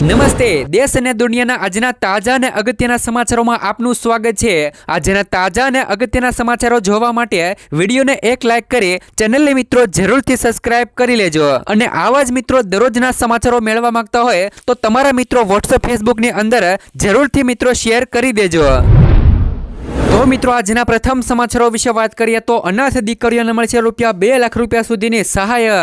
નમસ્તે, દેશ અને દુનિયાના આજના તાજા અને અગત્યના સમાચારોમાં આપનું સ્વાગત છે. આજના તાજા અને અગત્યના સમાચારો જોવા માટે વિડીયોને એક લાઇક કરી ચેનલને મિત્રો જરૂરથી સબસ્ક્રાઇબ કરી લેજો. અને આવા જ મિત્રો દરરોજના સમાચારો મેળવવા માંગતા હોય તો તમારા મિત્રો વોટ્સઅપ, ફેસબુકની અંદર જરૂરથી મિત્રો શેર કરી દેજો. તો મિત્રો આજના પ્રથમ સમાચારો વિશે વાત કરીએ તો અનાથ દીકરીઓને મળશે રૂપિયા બે લાખ રૂપિયા સુધીની સહાય.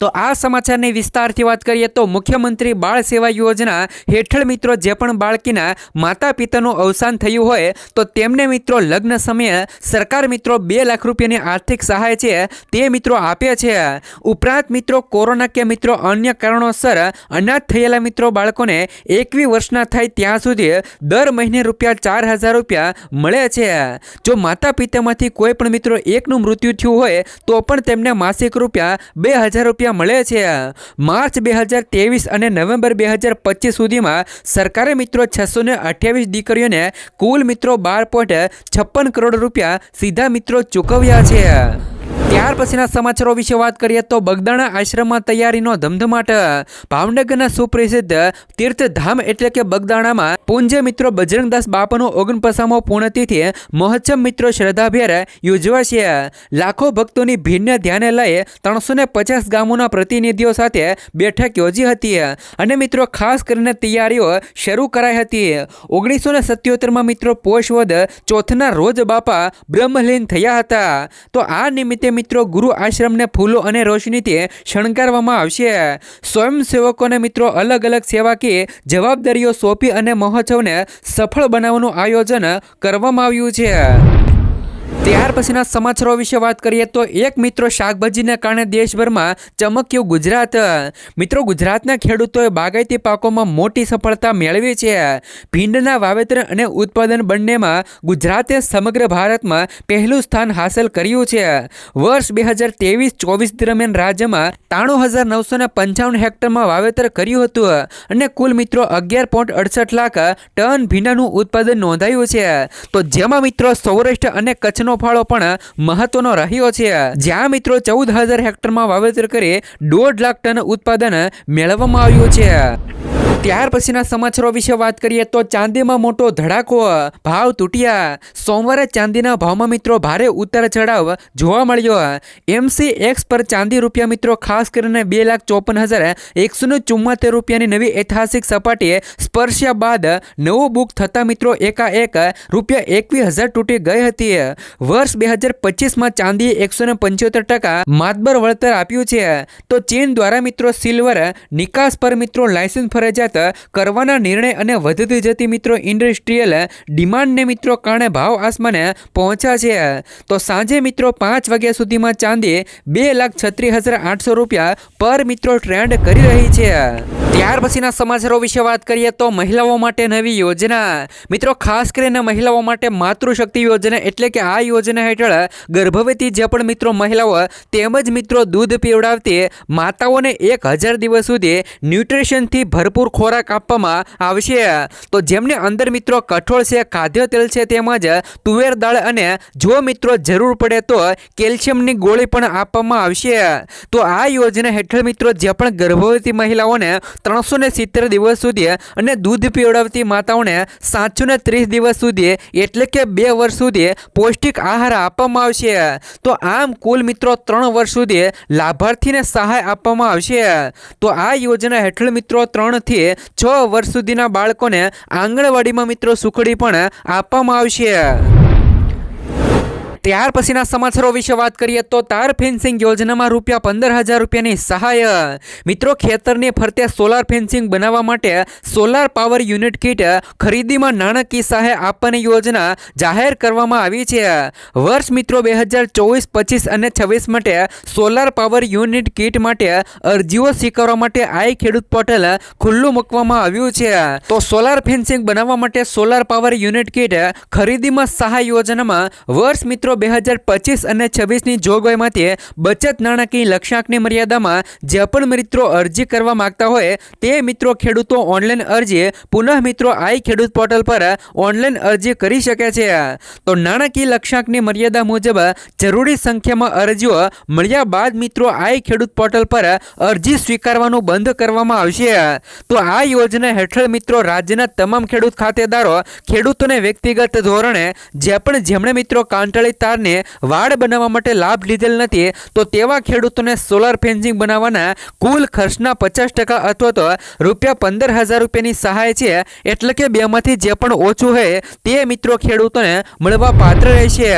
તો આ સમાચારની વિસ્તારથી વાત કરીએ તો મુખ્યમંત્રી બાળ સેવા યોજના હેઠળ મિત્રો, જે પણ બાળકીના માતા પિતાનું અવસાન થયું હોય, તો તેમને મિત્રો લગ્ન સમયે સરકાર મિત્રો બે લાખ રૂપિયાની આર્થિક સહાય છે, તે મિત્રો આપે છે. ઉપરાંત મિત્રો, કોરોના કે મિત્રો અન્ય કારણોસર અનાથ થયેલા મિત્રો બાળકોને એકવી વર્ષના થાય ત્યાં સુધી દર મહિને રૂપિયા ચાર હજાર રૂપિયા મળે છે. જો માતા પિતામાંથી કોઈ પણ મિત્રો એકનું મૃત્યુ થયું હોય, તો પણ તેમને માસિક રૂપિયા બે હજાર રૂપિયા મળે છે. માર્ચ બે હજાર ત્રેવીસ અને નવેમ્બર બે હજાર પચીસ સુધીમાં સરકારે મિત્રો છસો ને અઠ્યાવીસ દીકરીઓને કુલ મિત્રો બાર પોઈન્ટ છપ્પન કરોડ રૂપિયા સીધા મિત્રો ચૂકવ્યા છે. ત્યાર પછીના સમાચારો વિશે વાત કરીએ તો બગદાણા આશ્રમમાં તૈયારીનો ધમધમાટ. ભાવનગરના સુપ્રસિદ્ધ તીર્થધામ એટલે કે બગદાણામાં પૂંજ્ય મિત્રો બજરંગદાસ બાપાનો ઓગણપસામો પૂર્ણતિથિ મહોત્સવ મિત્રો શ્રદ્ધાભેર યોજવાશે. લાખો ભક્તોની ભીડને ધ્યાને લઈ ત્રણસો ને પચાસ ગામોના પ્રતિનિધિઓ સાથે બેઠક યોજી હતી અને મિત્રો ખાસ કરીને તૈયારીઓ શરૂ કરાઈ હતી. ઓગણીસો ને સત્યોતેરમાં મિત્રો પોષવદ ચોથના રોજ બાપા બ્રહ્મલીન થયા હતા. તો આ નિમિત્તે મિત્રો, ગુરુ આશ્રમને ફૂલો અને રોશનીથી શણગારવામાં આવશે. સ્વયંસેવકોને મિત્રો અલગ અલગ સેવાકીય જવાબદારીઓ સોંપી અને મહોત્સવને સફળ બનાવવાનું આયોજન કરવામાં આવ્યું છે. ત્યાર પછીના સમાચારો વિશે વાત કરીએ તો એક મિત્રો શાકભાજીને કારણે દેશભરમાં ચમક્યું ગુજરાત. મિત્રો, ગુજરાતના ખેડૂતોએ બાગાયતી પાકોમાં મોટી સફળતા મેળવી છે. ભીંડના વાવેતર અને ઉત્પાદન બંનેમાં ગુજરાતે સમગ્ર ભારતમાં પહેલું સ્થાન હાંસલ કર્યું છે. વર્ષ બે હજાર ત્રેવીસ ચોવીસ દરમિયાન રાજ્યમાં ત્રાણું હજાર નવસો ને પંચાવન હેક્ટરમાં વાવેતર કર્યું હતું અને કુલ મિત્રો અગિયાર પોઈન્ટ અડસઠ લાખ ટન ભીંડાનું ઉત્પાદન નોંધાયું છે. તો જેમાં મિત્રો સૌરાષ્ટ્ર અને કચ્છનો ફાળો પણ મહત્વનો રહ્યો છે. જ્યાં મિત્રો ચૌદ હજાર હેક્ટરમાં વાવેતર કરી દોઢ લાખ ટન ઉત્પાદન મેળવવામાં આવ્યું છે. ત્યાર પછીના સમાચારો વિશે વાત કરીએ તો ચાંદીમાં મોટો ધડાકો, ભાવ તૂટ્યા. સોમવારે ચાંદીના ભાવમાં મિત્રો ભારે ઉતાર ચઢાવ જોવા મળ્યો. એમસી એક્સ પર ચાંદી રૂપિયા મિત્રો ખાસ કરીને બે લાખ ચોપન હજાર એકસો ને ચુમ્માતેર રૂપિયાની નવી ઐતિહાસિક સપાટીએ સ્પર્શ્યા બાદ નવું બુક થતા મિત્રો એકાએક રૂપિયા એકવીસ હજાર તૂટી ગઈ હતી. વર્ષ બે હજાર પચીસમાં ચાંદીએ એકસો ને પંચોતેર ટકા માતબર વળતર આપ્યું છે. તો ચીન દ્વારા મિત્રો સિલ્વર નિકાસ પર મિત્રો લાયસન્સ ફરજિયાત કરવાના નિર્ણય અને વધતી જતી મિત્રો ઇન્ડસ્ટ્રીયલ ડિમાન્ડને મિત્રો કારણે ભાવ આસમાને પહોંચ્યા છે. તો સાંજે મિત્રો પાંચ વાગ્યા સુધીમાં ચાંદી બે લાખ છત્રીસ હજાર આઠસો રૂપિયા પર મિત્રો ટ્રેન્ડ કરી રહી છે. ત્યાર પછીના સમાચારો વિશે વાત કરીએ તો મહિલાઓ માટે નવી યોજના. મિત્રો ખાસ કરીને મહિલાઓ માટે માતૃશક્તિ યોજના એટલે કે આ યોજના હેઠળ ગર્ભવતી જે પણ મિત્રો મહિલાઓ તેમજ મિત્રો દૂધ પીવડાવતી માતાઓને એક હજાર દિવસ સુધી ન્યુટ્રિશનથી ભરપૂર ખોરાક આપવામાં આવશે તો જેમને અંદર મિત્રો કઠોળ છે, ખાદ્ય તેલ છે તેમજ તુવેર દાળ અને જો મિત્રો જરૂર પડે તો કેલ્શિયમની ગોળી પણ આપવામાં આવશે. તો આ યોજના હેઠળ મિત્રો જે પણ ગર્ભવતી મહિલાઓને ત્રણસો સિત્તેર દિવસ સુધી અને દૂધ પીવડાવતી માતાઓને સાતસો ત્રીસ દિવસ સુધી એટલે કે બે વર્ષ સુધી પૌષ્ટિક આહાર આપવામાં આવશે. તો આમ કુલ મિત્રો ત્રણ વર્ષ સુધી લાભાર્થીને સહાય આપવામાં આવશે. તો આ યોજના હેઠળ મિત્રો ત્રણથી છ વર્ષ સુધીના બાળકોને આંગણવાડીમાં મિત્રો સુખડી પણ આપવામાં આવશે. ત્યાર પછીના સમાચારો વિશે વાત કરીએ તો તાર ફેન્સિંગ યોજનામાં રૂપિયા પંદર હજાર રૂપિયાની સહાય. મિત્રો, ખેતરની ફરતે સોલાર ફેન્સિંગ બનાવવા માટે સોલાર પાવર યુનિટ કીટ ખરીદીમાં નાણાકીય સહાય આપવાની યોજના જાહેર કરવામાં આવી છે. વર્ષ મિત્રો બે હજાર ચોવીસ, પચીસ અને છવ્વીસ માટે સોલાર પાવર યુનિટ કીટ માટે અરજીઓ સ્વીકારવા માટે આઈ ખેડૂત પોર્ટલ ખુલ્લું મૂકવામાં આવ્યું છે. તો સોલાર ફેન્સિંગ બનાવવા માટે સોલાર પાવર યુનિટ કીટ ખરીદીમાં સહાય યોજનામાં વર્ષ મિત્રો બે હજાર પચીસ અને છવ્વીસની જોગવાઈમાંથી બચત નાણાકીય લક્ષ્યાંકની મર્યાદામાં જે પણ મિત્રો અરજી કરવા માંગતા હોય તે મિત્રો ખેડૂતો ઓનલાઈન અરજી, પુનઃ મિત્રો આઈ ખેડૂત પોર્ટલ પર ઓનલાઈન અરજી કરી શકે છે. તો નાણાકીય લક્ષ્યાંકની મર્યાદા મુજબ જરૂરી સંખ્યામાં અરજીઓ મળ્યા બાદ મિત્રો આઈ ખેડૂત પોર્ટલ પર અરજી સ્વીકારવાનું બંધ કરવામાં આવશે. તો આ યોજના હેઠળ મિત્રો રાજ્યના તમામ ખેડૂત ખાતેદારો ખેડૂતોને વ્યક્તિગત ધોરણે જે પણ જેમણે મિત્રો કાંટાળી તારને વાડ બનાવવા માટે લાભ લીધેલ નથી, તો તેવા ખેડૂતોને સોલાર ફેન્સિંગ બનાવવાના કુલ ખર્ચના પચાસ ટકા અથવા તો રૂપિયા પંદર હજાર રૂપિયાની સહાય છે, એટલે કે બેમાંથી જે પણ ઓછું હોય તે મિત્રો ખેડૂતોને મળવા પાત્ર રહેશે.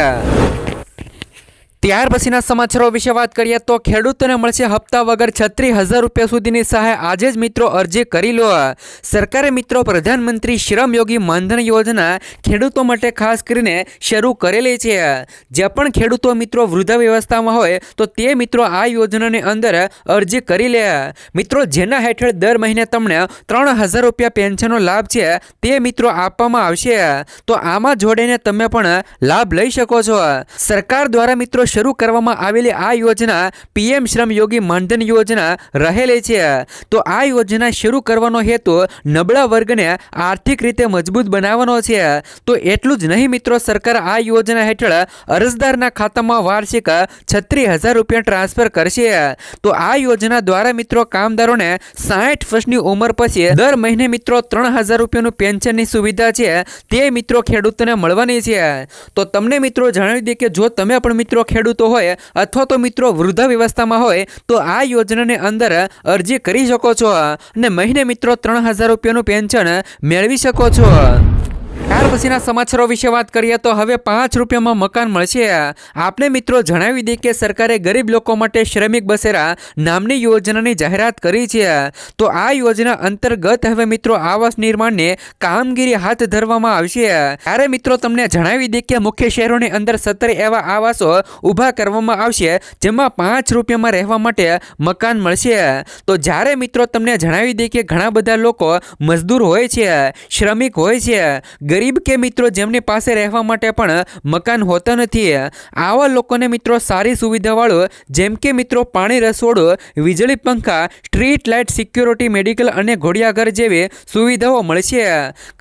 ત્યાર પછીના સમાચારો વિશે વાત કરીએ તો ખેડૂતોને મળશે હપ્તા વગર છત્રીસ હજાર રૂપિયા સુધીની સહાય. આજે જ મિત્રો અરજી કરી લો. સરકારે મિત્રો પ્રધાનમંત્રી શ્રમ યોગી માનધન યોજના ખેડૂતો માટે ખાસ કરીને શરૂ કરેલી છે. જે પણ ખેડૂતો મિત્રો વૃદ્ધા વ્યવસ્થામાં હોય તો તે મિત્રો આ યોજનાની અંદર અરજી કરી લે. મિત્રો, જેના હેઠળ દર મહિને તમને ત્રણ હજાર રૂપિયા પેન્શનનો લાભ છે, તે મિત્રો આપવામાં આવશે. તો આમાં જોડીને તમે પણ લાભ લઈ શકો છો. સરકાર દ્વારા મિત્રો શરૂ કરવામાં આવેલી આ યોજના પીએમ શ્રમ યોગી માનધન યોજના રહેલી છે. તો આ યોજના શરૂ કરવાનો હેતુ નબળા વર્ગને આર્થિક રીતે મજબૂત બનાવવાનો છે. તો એટલું જ નહીં મિત્રો, સરકાર આ યોજના હેઠળ અરજદારના ખાતામાં વાર્ષિક છત્રીસ હજાર રૂપિયા ટ્રાન્સફર કરશે. તો આ યોજના દ્વારા મિત્રો કામદારોને સાઠ વર્ષની ઉંમર પછી દર મહિને મિત્રો ત્રણ હજાર રૂપિયાનું પેન્શનની સુવિધા છે. તે મિત્રો ખેડૂતોને મળવાની છે. તો તમને મિત્રો જણાવી દઈએ કે જો તમે પણ મિત્રો ખેડૂતો હોય અથવા તો મિત્રો વૃદ્ધા વ્યવસ્થામાં હોય, તો આ યોજનાની અંદર અરજી કરી શકો છો. અને મહિને મિત્રો ત્રણ હજાર રૂપિયાનું પેન્શન મેળવી શકો છો. ત્યાર પછીના સમાચારો વિશે વાત કરીએ તો હવે પાંચ રૂપિયામાં મકાન મળશે. આપને મિત્રો જણાવી દઈએ કે સરકારે ગરીબ લોકો માટે શ્રમિક બસેરા નામની યોજનાની જાહેરાત કરી છે. તો આ યોજના અંતર્ગત હવે મિત્રો આવાસ નિર્માણની કામગીરી હાથ ધરવામાં આવશે. ત્યારે મિત્રો તમને જણાવી દઈએ કે મુખ્ય શહેરોની અંદર સત્તર એવા આવાસો ઊભા કરવામાં આવશે, જેમાં પાંચ રૂપિયામાં રહેવા માટે મકાન મળશે. તો જ્યારે મિત્રો તમને જણાવી દઈએ કે ઘણા બધા લોકો મજદૂર હોય છે, શ્રમિક હોય છે ગરીબ કે મિત્રો જેમની પાસે રહેવા માટે પણ મકાન હોતા નથી, આવા લોકોને મિત્રો સારી સુવિધાવાળું, જેમ કે મિત્રો પાણી રસોડો, વીજળી પંખા, સ્ટ્રીટ લાઇટ સિક્યોરિટી, મેડિકલ અને ઘોડિયાઘર જેવી સુવિધાઓ મળશે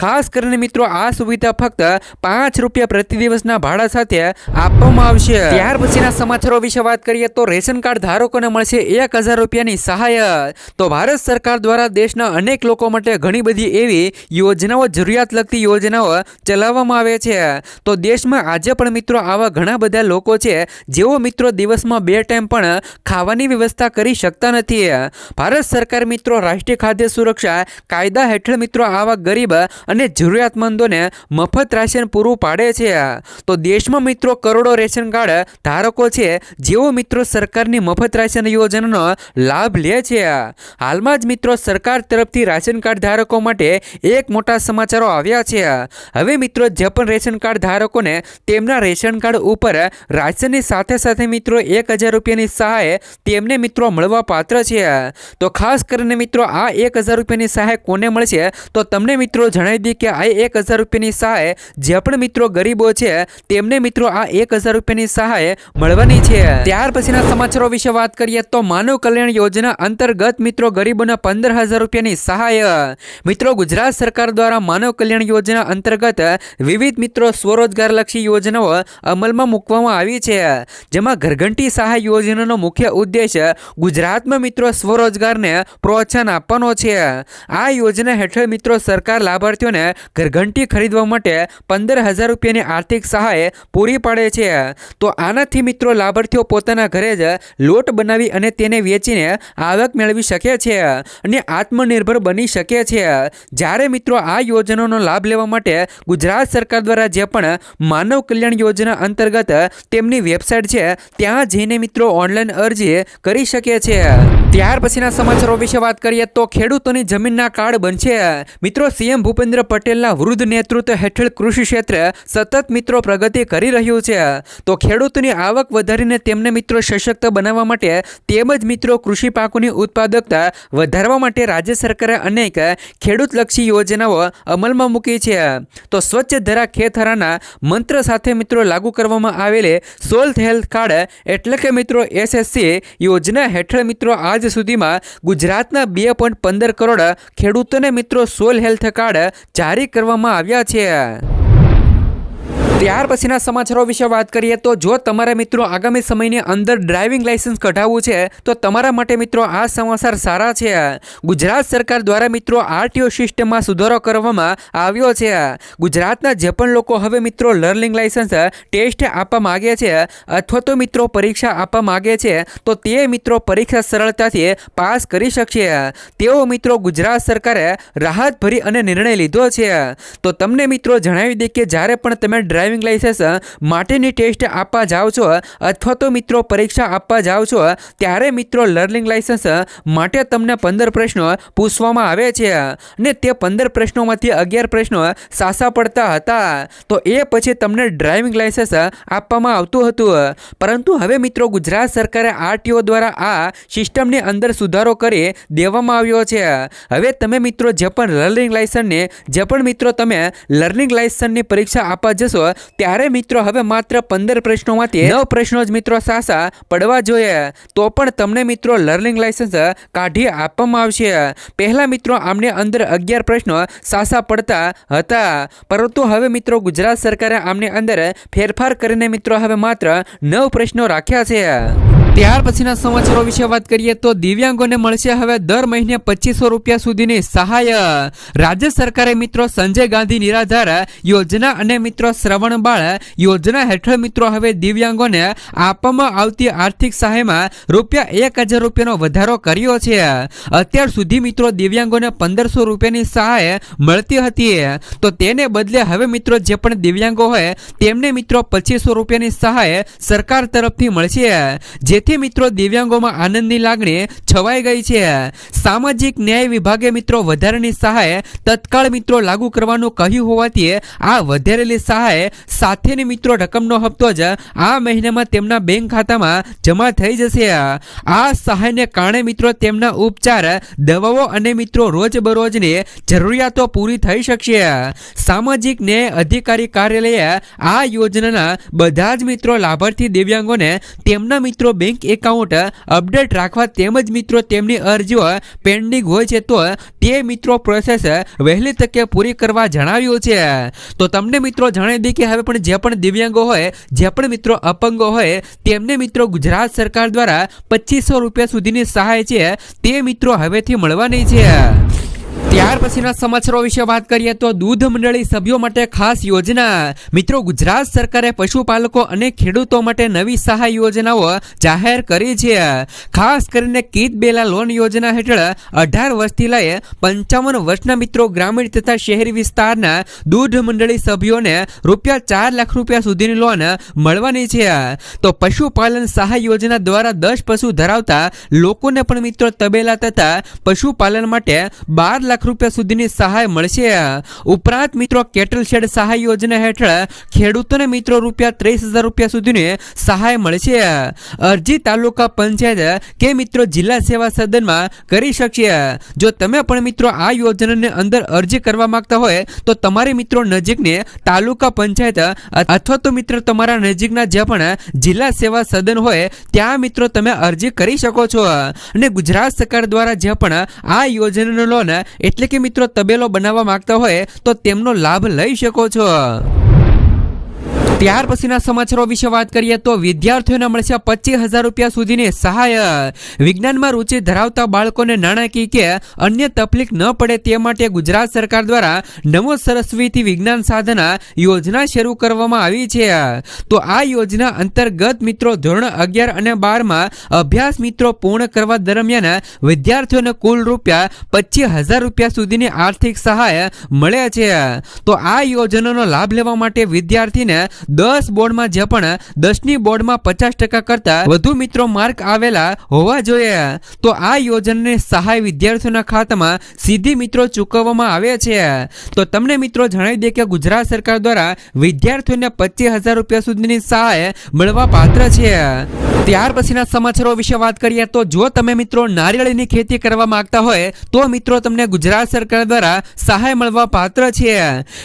ખાસ કરીને મિત્રો આ સુવિધા ફક્ત પાંચ રૂપિયા પ્રતિ દિવસના ભાડા સાથે આપવામાં આવશે. ત્યાર પછીના સમાચારો વિશે વાત કરીએ તો રેશન કાર્ડ ધારકોને મળશે એક હજાર રૂપિયાની સહાય. તો ભારત સરકાર દ્વારા દેશના અનેક લોકો માટે ઘણી બધી એવી યોજનાઓ, જરૂરિયાત લગતી યોજનાઓ ચલાવવામાં આવે છે. તો દેશમાં આજે પણ મિત્રો આવા ઘણા બધા લોકો છે, જેઓ મિત્રો દિવસમાં બે ટાઈમ પણ ખાવાની વ્યવસ્થા કરી શકતા નથી. ભારત સરકાર મિત્રો રાષ્ટ્રીય ખાદ્ય સુરક્ષા કાયદા હેઠળ મિત્રો આવા ગરીબ અને જરૂરિયાતમંદોને મફત રાશન પૂરું પાડે છે. તો દેશમાં મિત્રો કરોડો રેશન કાર્ડ ધારકો છે, જેઓ મિત્રો સરકારની મફત રાશન યોજનાનો લાભ લે છે. હાલમાં જ મિત્રો સરકાર તરફથી રાશન કાર્ડ ધારકો માટે એક મોટા સમાચારો આવ્યા છે. હવે મિત્રો, જે પણ રેશન કાર્ડ ધારકોને તેમના રેશન કાર્ડ ઉપર રાશનની સાથે સાથે મિત્રો એક હજાર રૂપિયાની સહાય તેમને મિત્રો મળવા પાત્ર છે. તો ખાસ કરીને મિત્રો, આ એક હજાર રૂપિયાની સહાય કોને મળશે? તો તમને મિત્રો જણાવી દઈએ કે આ એક હજાર રૂપિયાની સહાય જે પણ મિત્રો ગરીબો છે, તેમને મિત્રો આ એક હજાર રૂપિયાની સહાય મળવાની છે. ત્યાર પછીના સમાચારો વિશે વાત કરીએ તો માનવ કલ્યાણ યોજના અંતર્ગત મિત્રો ગરીબોને પંદર હજાર રૂપિયાની સહાય. મિત્રો, ગુજરાત સરકાર દ્વારા માનવ કલ્યાણ યોજના અંતર્ગત વિવિધ મિત્રો સ્વરોજગારલક્ષી યોજનાઓ અમલમાં મૂકવામાં આવી છે. જેમાં ઘરઘંટી સહાય યોજનાનો મુખ્ય ઉદ્દેશ ગુજરાતમાં મિત્રો સ્વરોજગારને પ્રોત્સાહન આપવાનો છે. આ યોજના હેઠળ મિત્રો સરકાર લાભાર્થીઓને ઘરઘંટી ખરીદવા માટે પંદર હજાર રૂપિયાની આર્થિક સહાય પૂરી પાડે છે. તો આનાથી મિત્રો લાભાર્થીઓ પોતાના ઘરે જ લોટ બનાવી અને તેને વેચીને આવક મેળવી શકે છે અને આત્મનિર્ભર બની શકે છે. જ્યારે મિત્રો આ યોજનાનો લાભ લેવા માટે ગુજરાત સરકાર દ્વારા જે પણ માનવ કલ્યાણ યોજના અંતર્ગત તેમની વેબસાઇટ છે, ત્યાં જઈને મિત્રો ઓનલાઈન અરજી કરી શકે છે ત્યાર પછીના સમાચારો વિશે વાત કરીએ તો ખેડૂતોની જમીનના કાર્ડ બનશે. મિત્રો, સીએમ ભૂપેન્દ્ર પટેલના વૃદ્ધ નેતૃત્વ હેઠળ કૃષિ ક્ષેત્રે સતત મિત્રો પ્રગતિ કરી રહ્યું છે. તો ખેડૂતોની આવક વધારીને તેમને મિત્રો સશક્ત બનાવવા માટે તેમજ મિત્રો કૃષિ પાકોની ઉત્પાદકતા વધારવા માટે રાજ્ય સરકારે અનેક ખેડૂતલક્ષી યોજનાઓ અમલમાં મૂકી છે. તો સ્વચ્છ ધરા ખેતરાના મંત્ર સાથે મિત્રો લાગુ કરવામાં આવેલે સોલ્થ હેલ્થ કાર્ડ એટલે કે મિત્રો એસએસસી યોજના હેઠળ મિત્રો આજ સુધીમાં ગુજરાતના બે પોઈન્ટ પંદર કરોડ ખેડૂતોને મિત્રો સોલ હેલ્થ કાર્ડ જારી કરવામાં આવ્યા છે. ત્યાર પછીના સમાચારો વિશે વાત કરીએ તો જો તમારા મિત્રો આગામી સમયની અંદર ડ્રાઇવિંગ લાઇસન્સ કઢાવવું છે, તો તમારા માટે મિત્રો આ સમાચાર સારા છે. ગુજરાત સરકાર દ્વારા મિત્રો આરટીઓ સિસ્ટમમાં સુધારો કરવામાં આવ્યો છે. ગુજરાતના જે પણ લોકો હવે મિત્રો લર્નિંગ લાઇસન્સ, ટેસ્ટ આપવા માગે છે, અથવા તો મિત્રો પરીક્ષા આપવા માગે છે, તો તે મિત્રો પરીક્ષા સરળતાથી પાસ કરી શકશે. તેઓ મિત્રો ગુજરાત સરકારે રાહતભરી અને નિર્ણય લીધો છે. તો તમને મિત્રો જણાવી દે કે જ્યારે પણ તમે ડ્રાઇવિંગ લાઇસન્સ માટેની ટેસ્ટ આપવા જાઓ છો અથવા તો મિત્રો પરીક્ષા આપવા જાઓ છો ત્યારે મિત્રો લર્નિંગ લાઇસન્સ માટે તમને પંદર પ્રશ્નો પૂછવામાં આવે છે અને તે પંદર પ્રશ્નોમાંથી અગિયાર પ્રશ્નો સાસા પડતા હતા. તો એ પછી તમને ડ્રાઇવિંગ લાઇસન્સ આપવામાં આવતું હતું પરંતુ હવે મિત્રો ગુજરાત સરકારે આરટીઓ દ્વારા આ સિસ્ટમની અંદર સુધારો કરી દેવામાં આવ્યો છે હવે તમે મિત્રો જે પણ લર્નિંગ લાઇસન્સને જે પણ મિત્રો તમે લર્નિંગ લાઇસન્સની પરીક્ષા આપવા જશો ત્યારે મિત્રો હવે માત્ર પંદર પ્રશ્નોમાંથી નવ પ્રશ્નો જ મિત્રો સાસા પડવા જોઈએ. તો પણ તમને મિત્રો લર્નિંગ લાયસન્સ કાઢી આપવામાં આવશે. પહેલા મિત્રો આમને અંદર અગિયાર પ્રશ્નો સાસા પડતા હતા. પરંતુ હવે મિત્રો ગુજરાત સરકારે આમની અંદર ફેરફાર કરીને મિત્રો હવે માત્ર નવ પ્રશ્નો રાખ્યા છે. ત્યાર પછીના સમાચારો વિશે વાત કરીએ તો દિવ્યાંગોને મળશે હવે દર મહિને પચીસો રૂપિયા સુધીની સહાય. રાજ્ય સરકારે મિત્રો સંજય ગાંધી નિરાધાર યોજના અને મિત્રો શ્રવણ બાળ યોજના હેઠળ મિત્રો હવે દિવ્યાંગોને આપવામાં આવતી આર્થિક સહાયમાં રૂપિયા એક હજાર રૂપિયાનો વધારો કર્યો છે. અત્યાર સુધી મિત્રો દિવ્યાંગોને પંદરસો રૂપિયાની સહાય મળતી હતી. તો તેને બદલે હવે મિત્રો જે પણ દિવ્યાંગો હોય તેમને મિત્રો પચીસો રૂપિયાની સહાય સરકાર તરફથી મળશે. જેથી મિત્રો દિવ્યાંગોમાં આનંદની લાગણી છવાઈ ગઈ છે. સામાજિક ન્યાય વિભાગે મિત્રો વધારાની સહાય તત્કાળ મિત્રો લાગુ કરવાનું કહ્યું હોવાથી આ વધારેલી સહાય સાથેની મિત્રો રકમનો હપ્તો જ આ મહિનામાં તેમના બેંક ખાતામાં જમા થઈ જશે. આ સહાયને કારણે મિત્રો તેમના ઉપચાર, દવાઓ અને મિત્રો રોજબરોજની જરૂરિયાતો પૂરી થઈ શકશે. સામાજિક ન્યાય અધિકારી કાર્યાલયે આ યોજનાના બધા જ મિત્રો લાભાર્થી દિવ્યાંગોને તેમના મિત્રો બેંક એકાઉન્ટ અપડેટ રાખવા તેમજ મિત્રો તેમની અરજીઓ પેન્ડિંગ હોય છે તો તે મિત્રો પ્રોસેસ વહેલી તકે પૂરી કરવા જણાવ્યું છે. તો તમને મિત્રો જણાવી દઈએ કે હવે પણ જે પણ દિવ્યાંગો હોય, જે પણ મિત્રો અપંગો હોય, તેમને મિત્રો ગુજરાત સરકાર દ્વારા પચીસો રૂપિયા સુધીની સહાય છે, તે મિત્રો હવેથી મળવાની છે. ત્યાર પછીના સમાચારો વિશે વાત કરીએ તો દૂધ મંડળી સભ્યો માટે ખાસ યોજના. મિત્રો, ગુજરાત સરકારે પશુપાલકો અને ખેડૂતો માટે નવી સહાય યોજનાઓ જાહેર કરી છે. ખાસ કરીને કીત બેલા લોન યોજના હેઠળ અઢાર વર્ષથી લઈ પંચાવન વર્ષના મિત્રો ગ્રામીણ તથા શહેરી વિસ્તારના દૂધ મંડળી સભ્યોને રૂપિયા ચાર લાખ રૂપિયા સુધીની લોન મળવાની છે. તો પશુપાલન સહાય યોજના દ્વારા દસ પશુ ધરાવતા લોકોને પણ મિત્રો તબેલા તથા પશુપાલન માટે બાર લાખ રૂપિયા સુધીની સહાય મળશે. ઉપરાંત મિત્રો, કેટલ શેડ સહાય યોજના હેઠળ ખેડૂતોને મિત્રો રૂપિયા ત્રીસ હજાર રૂપિયા સુધીની સહાય મળશે. અરજી તાલુકા પંચાયત કે મિત્રો જિલ્લા સેવા સદનમાં કરી શકશે. જો તમે પણ મિત્રો આ યોજનાની અંદર અરજી કરવા માંગતા હોય, તો તમારે મિત્રો નજીકની તાલુકા પંચાયત અથવા તો મિત્રો તમારા નજીકના જે પણ જિલ્લા સેવા સદન હોય, ત્યાં મિત્રો તમે અરજી કરી શકો છો. અને ગુજરાત સરકાર દ્વારા જે પણ આ યોજનાનો લોન એટલે કે મિત્રો તબેલો બનાવવા માંગતા હોય તો તેમનો લાભ લઈ શકો છો. ત્યાર પછીના સમાચારો વિશે વાત કરીએ તો વિદ્યાર્થીઓને મળશે પચીસ હજાર રૂપિયા સુધીની સહાય. વિજ્ઞાનમાં રુચિ ધરાવતા બાળકોને નાણાકીય કે અન્ય તકલીફ ન પડે તે માટે ગુજરાત સરકાર દ્વારા નમો સરસ્વતી વિજ્ઞાન સાધના યોજના શરૂ કરવામાં આવી છે. તો આ યોજના અંતર્ગત મિત્રો ધોરણ અગિયાર અને બારમાં અભ્યાસ મિત્રો પૂર્ણ કરવા દરમિયાન વિદ્યાર્થીઓને કુલ રૂપિયા પચીસ હજાર રૂપિયા સુધીની આર્થિક સહાય મળે છે. તો આ યોજનાનો લાભ લેવા માટે વિદ્યાર્થીને દસ બોર્ડમાં જે પણ દસની બોર્ડમાં પચાસ ટકા કરતા વધુ મિત્રો માર્ક આવેલા હોવા જોઈએ. તો આ યોજનાની સહાય વિદ્યાર્થીઓના ખાતામાં સીધી મિત્રો ચૂકવવામાં આવે છે. તો તમને મિત્રો જણાવી દે કે ગુજરાત સરકાર દ્વારા વિદ્યાર્થીઓને પચીસ હજાર રૂપિયા સુધીની સહાય મળવા પાત્ર છે. ત્યાર પછીના સમાચારો વિશે વાત કરીએ તો જો તમે મિત્રો નારિયેળીની ખેતી કરવા માંગતા હોય, તો મિત્રો તમને ગુજરાત સરકાર દ્વારા સહાય મળવા પાત્ર છે.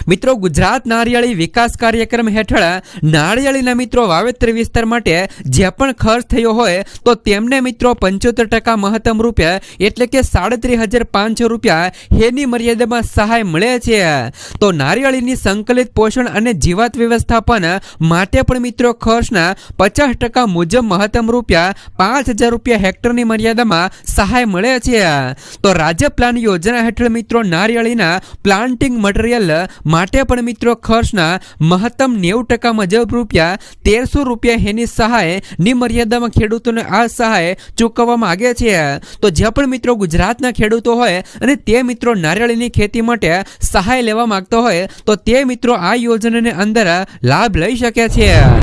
મિત્રો ગુજરાત નારિયેળી વિકાસ કાર્યક્રમ હેઠળ નારિયેળીના મિત્રો વાવેતર વિસ્તાર માટે જે પણ ખર્ચ થયો હોય તો તેમને મિત્રો પંચોતેર ટકા મહત્તમ રૂપિયા એટલે કે સાડત્રીસ હજાર પાંચસો રૂપિયા હેની મર્યાદામાં સહાય મળે છે. તો નાળિયેળીની સંકલિત પોષણ અને જીવાત વ્યવસ્થાપન માટે પણ મિત્રો ખર્ચના પચાસ ટકા મુજબ મહત્તમ રૂપિયા પાંચ હજાર રૂપિયા હેક્ટરની મર્યાદામાં સહાય મળે છે. તો રાજ્ય પ્લાન યોજના હેઠળ મિત્રો નારિયેળીના પ્લાન્ટિંગ મટીરિયલ માટે પણ મિત્રો ખર્ચના મહત્તમ નેવું ટકા મુજબ રૂપિયા તેરસો રૂપિયા એની સહાયની મર્યાદામાં ખેડૂતોને આ સહાય ચૂકવવામાં માગે છે. તો જે પણ મિત્રો ગુજરાતના ખેડૂતો હોય અને તે મિત્રો નારિયેળીની ખેતી માટે સહાય લેવા માંગતો હોય, તો તે મિત્રો આ યોજનાની અંદર લાભ લઈ શકે છે.